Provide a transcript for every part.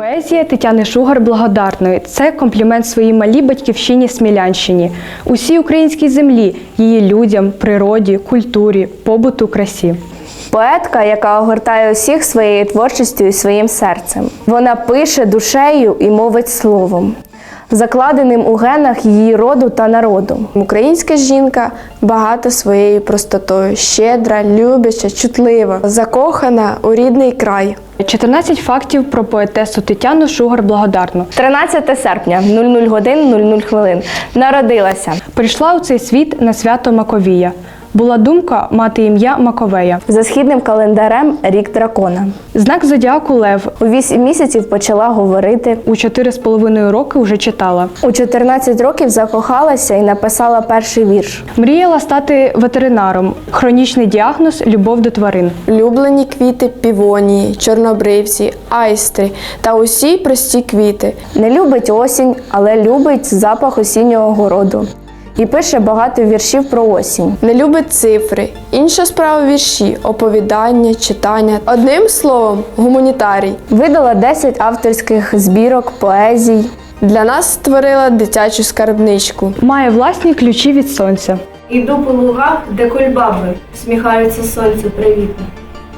Поезія Тетяни Шугар благодарної це комплімент своїй малій батьківщині Смілянщині, усій українській землі, її людям, природі, культурі, побуту, красі. Поетка, яка огортає усіх своєю творчістю і своїм серцем. Вона пише душею і мовить словом, закладеним у генах її роду та народу. Українська жінка багата своєю простотою, щедра, любяча, чутлива, закохана у рідний край. 14 фактів про поетесу Тетяну Шугар благодарну. 13 серпня, 00 годин 00 хвилин. Народилася. Прийшла у цей світ на свято Маковія. Була думка мати ім'я Маковея. За східним календарем рік дракона. Знак зодіаку Лев У 8 місяців почала говорити. у 4,5 роки вже читала. У 14 років закохалася і написала перший вірш. Мріяла стати ветеринаром. Хронічний діагноз любов до тварин. Улюблені квіти півонії, чорнобривці, айстри та усі прості квіти. Не любить осінь, але любить запах осіннього городу. І пише багато віршів про осінь. Не любить цифри, інша справа вірші, оповідання, читання. Одним словом, гуманітарій. Видала 10 авторських збірок, поезій. Для нас створила дитячу скарбничку. Має власні ключі від сонця. Іду по лугах, де кульбаби, всміхаються сонцю привітно.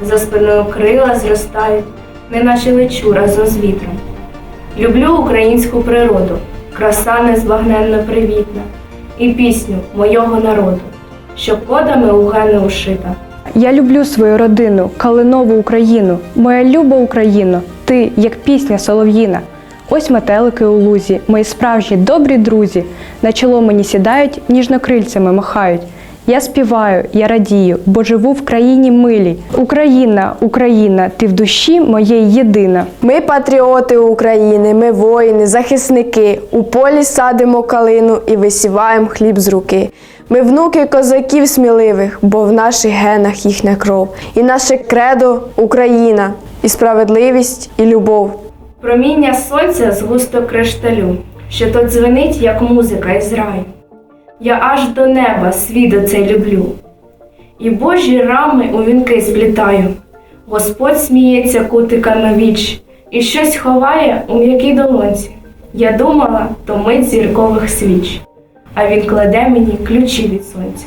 За спиною крила зростають, неначе лечу разом з вітром. Люблю українську природу, краса незбагненно привітна, і пісню мого народу, що кодами у гени ушита. Я люблю свою родину, калинову Україну, моя люба Україно, ти як пісня солов'їна. Ось метелики у лузі, мої справжні добрі друзі. На чоло мені сідають, ніжнокрильцями махають. Я співаю, я радію, бо живу в країні милій. Україна, Україна, ти в душі моєї єдина. Ми патріоти України, ми воїни, захисники. У полі садимо калину і висіваємо хліб з руки. Ми внуки козаків сміливих, бо в наших генах їхня кров. І наше кредо Україна, і справедливість, і любов. Проміння сонця з густо кришталю, що то дзвенить, як музика із раю. Я аж до неба світ це люблю, і Божі рами у вінки сплітаю. Господь сміється кутиками віч, і щось ховає у м'якій долонці. Я думала, то мить зіркових свіч, а він кладе мені ключі від сонця.